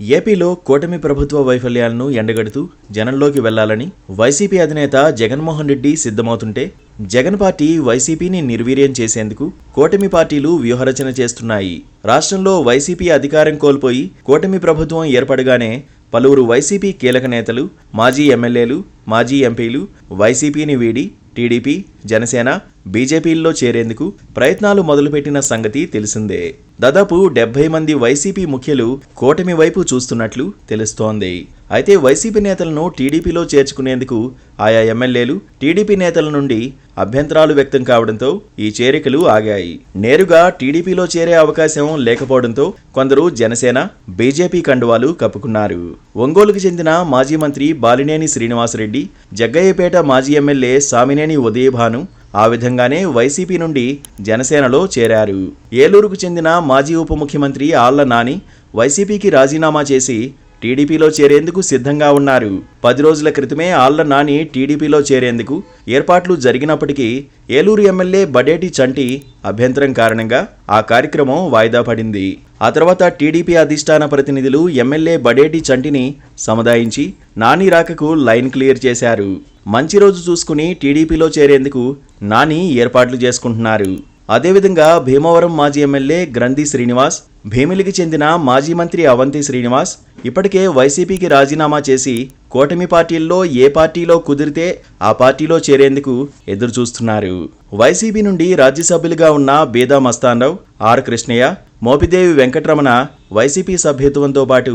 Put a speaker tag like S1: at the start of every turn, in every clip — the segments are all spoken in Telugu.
S1: ఏపీలో కూటమి ప్రభుత్వ వైఫల్యాలను ఎండగడుతూ జనంలోకి వెళ్ళాలని వైసీపీ అధినేత జగన్మోహన్ రెడ్డి సిద్ధమవుతుంటే జగన్ పార్టీ వైసీపీని నిర్వీర్యం చేసేందుకు కూటమి పార్టీలు వ్యూహరచన చేస్తున్నాయి. రాష్ట్రంలో వైసీపీ అధికారం కోల్పోయి కూటమి ప్రభుత్వం ఏర్పడగానే పలువురు వైసీపీ కీలక నేతలు మాజీ ఎమ్మెల్యేలు మాజీ ఎంపీలు వైసీపీని వీడి టీడీపీ జనసేన బీజేపీల్లో చేరేందుకు ప్రయత్నాలు మొదలుపెట్టిన సంగతి తెలిసిందే. దాదాపు డెబ్బై మంది వైసీపీ ముఖ్యులు కూటమి వైపు చూస్తున్నట్లు తెలుస్తోంది. అయితే వైసీపీ నేతలను టీడీపీలో చేర్చుకునేందుకు ఆయా ఎమ్మెల్యేలు టీడీపీ నేతల నుండి అభ్యంతరాలు వ్యక్తం కావడంతో ఈ చేరికలు ఆగాయి. నేరుగా టీడీపీలో చేరే అవకాశం లేకపోవడంతో కొందరు జనసేన బీజేపీ కండువాలు కప్పుకున్నారు. ఒంగోలుకు చెందిన మాజీ మంత్రి బాలినేని శ్రీనివాసరెడ్డి జగ్గయ్యపేట మాజీ ఎమ్మెల్యే సామినేని ఉదయభాను ఆ విధంగానే వైసీపీ నుండి జనసేనలో చేరారు. ఏలూరుకు చెందిన మాజీ ఉప ముఖ్యమంత్రి ఆళ్ళ నాని వైసీపీకి రాజీనామా చేసి టీడీపీలో చేరేందుకు సిద్ధంగా ఉన్నారు. పది రోజుల క్రితమే ఆళ్ళ నాని టీడీపీలో చేరేందుకు ఏర్పాట్లు జరిగినప్పటికీ ఏలూరు ఎమ్మెల్యే బడేటి చంటి అభ్యంతరం కారణంగా ఆ కార్యక్రమం వాయిదా పడింది. ఆ తర్వాత టీడీపీ అధిష్టాన ప్రతినిధులు ఎమ్మెల్యే బడేటి చంటిని సముదాయించి నాని రాకకు లైన్ క్లియర్ చేశారు. మంచి రోజు చూసుకుని టీడీపీలో చేరేందుకు నాని ఏర్పాట్లు చేసుకుంటున్నారు. అదేవిధంగా భీమవరం మాజీ ఎమ్మెల్యే గ్రంథి శ్రీనివాస్ భీమిలికి చెందిన మాజీ మంత్రి అవంతి శ్రీనివాస్ ఇప్పటికే వైసీపీకి రాజీనామా చేసి కూటమి పార్టీల్లో ఏ పార్టీలో కుదిరితే ఆ పార్టీలో చేరేందుకు ఎదురు చూస్తున్నారు వైసీపీ నుండి రాజ్యసభ్యులుగా ఉన్న బేదా మస్తాన్రావు ఆర్ కృష్ణయ్య మోపిదేవి వెంకటరమణ వైసీపీ సభ్యత్వంతో పాటు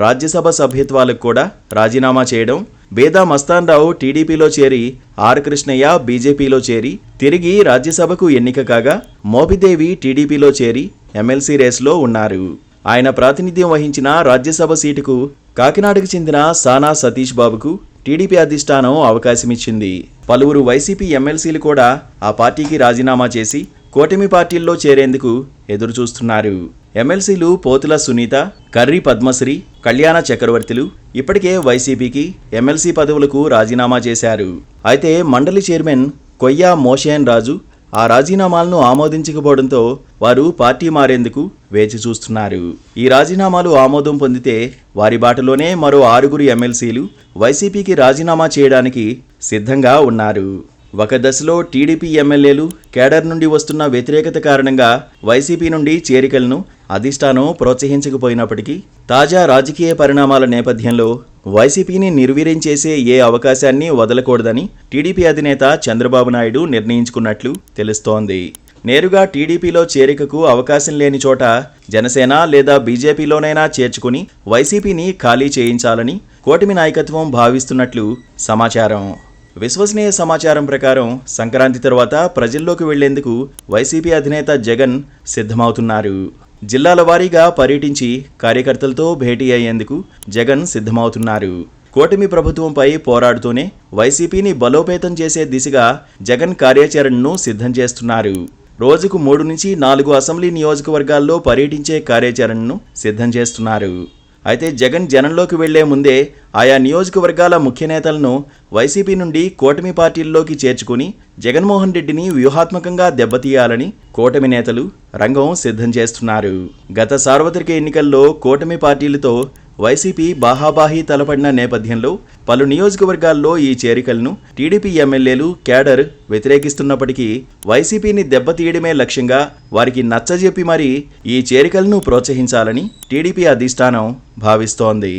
S1: రాజ్యసభ సభ్యత్వాలకు కూడా రాజీనామా చేయడం బేదా మస్తాన్రావు టీడీపీలో చేరి ఆర్ కృష్ణయ్య బీజేపీలో చేరి తిరిగి రాజ్యసభకు ఎన్నిక కాగా మోపిదేవి టీడీపీలో చేరి ఎమ్మెల్సీ రేసులో ఉన్నారు. ఆయన ప్రాతినిధ్యం వహించిన రాజ్యసభ సీటుకు కాకినాడకు చెందిన సానా సతీష్ బాబుకు టీడీపీ అధిష్టానం అవకాశమిచ్చింది. పలువురు వైసీపీ ఎమ్మెల్సీలు కూడా ఆ పార్టీకి రాజీనామా చేసి కూటమి పార్టీల్లో చేరేందుకు ఎదురుచూస్తున్నారు. ఎమ్మెల్సీలు పోతుల సునీత కర్రీ పద్మశ్రీ కళ్యాణ చక్రవర్తులు ఇప్పటికే వైసీపీకి ఎమ్మెల్సీ పదవులకు రాజీనామా చేశారు. అయితే మండలి చైర్మన్ కొయ్యా మోషేన్ రాజు ఆ రాజీనామాలను ఆమోదించకపోవడంతో వారు పార్టీ మారేందుకు వేచి చూస్తున్నారు. ఈ రాజీనామాలు ఆమోదం పొందితే వారి బాటలోనే మరో ఆరుగురు ఎమ్మెల్సీలు వైసీపీకి రాజీనామా చేయడానికి సిద్ధంగా ఉన్నారు. ఒక దశలో టీడీపీ ఎమ్మెల్యేలు కేడర్ నుండి వస్తున్న వ్యతిరేకత కారణంగా వైసీపీ నుండి చేరికలను అధిష్టానం ప్రోత్సహించకపోయినప్పటికీ తాజా రాజకీయ పరిణామాల నేపథ్యంలో వైసీపీని నిర్వీర్యం చేసే ఏ అవకాశాన్ని వదలకూడదని టీడీపీ అధినేత చంద్రబాబు నాయుడు నిర్ణయించుకున్నట్లు తెలుస్తోంది. నేరుగా టీడీపీలో చేరికకు అవకాశం లేని చోట జనసేన లేదా బీజేపీలోనైనా చేర్చుకుని వైసీపీని ఖాళీ చేయించాలని కూటమి నాయకత్వం భావిస్తున్నట్లు సమాచారం. విశ్వసనీయ సమాచారం ప్రకారం సంక్రాంతి తర్వాత ప్రజల్లోకి వెళ్ళేందుకు వైసీపీ అధినేత జగన్ సిద్ధమవుతున్నారు. జిల్లాల వారీగా పర్యటించి కార్యకర్తలతో భేటీ అయ్యేందుకు జగన్ సిద్ధమవుతున్నారు. కూటమి ప్రభుత్వంపై పోరాడుతూనే వైసీపీని బలోపేతం చేసే దిశగా జగన్ కార్యాచరణను సిద్ధం చేస్తున్నారు. రోజుకు మూడు నుంచి నాలుగు అసెంబ్లీ నియోజకవర్గాల్లో పర్యటించే కార్యాచరణను సిద్ధం చేస్తున్నారు. అయితే జగన్ జనంలోకి వెళ్ళే ముందే ఆయా నియోజకవర్గాల ముఖ్య నేతలను వైసీపీ నుండి కూటమి పార్టీల్లోకి చేర్చుకుని జగన్మోహన్ రెడ్డిని వ్యూహాత్మకంగా దెబ్బతీయాలని కూటమి నేతలు రంగం సిద్ధం చేస్తున్నారు. గత సార్వత్రిక ఎన్నికల్లో కూటమి పార్టీలతో వైసీపీ బాహాబాహీ తలపడిన నేపథ్యంలో పలు నియోజకవర్గాల్లో ఈ చేరికలను టీడీపీ ఎమ్మెల్యేలు కేడర్ వ్యతిరేకిస్తున్నప్పటికీ వైసీపీని దెబ్బతీయడమే లక్ష్యంగా వారికి నచ్చజెప్పి మరీ ఈ చేరికలను ప్రోత్సహించాలని టీడీపీ అధిష్టానం భావిస్తోంది.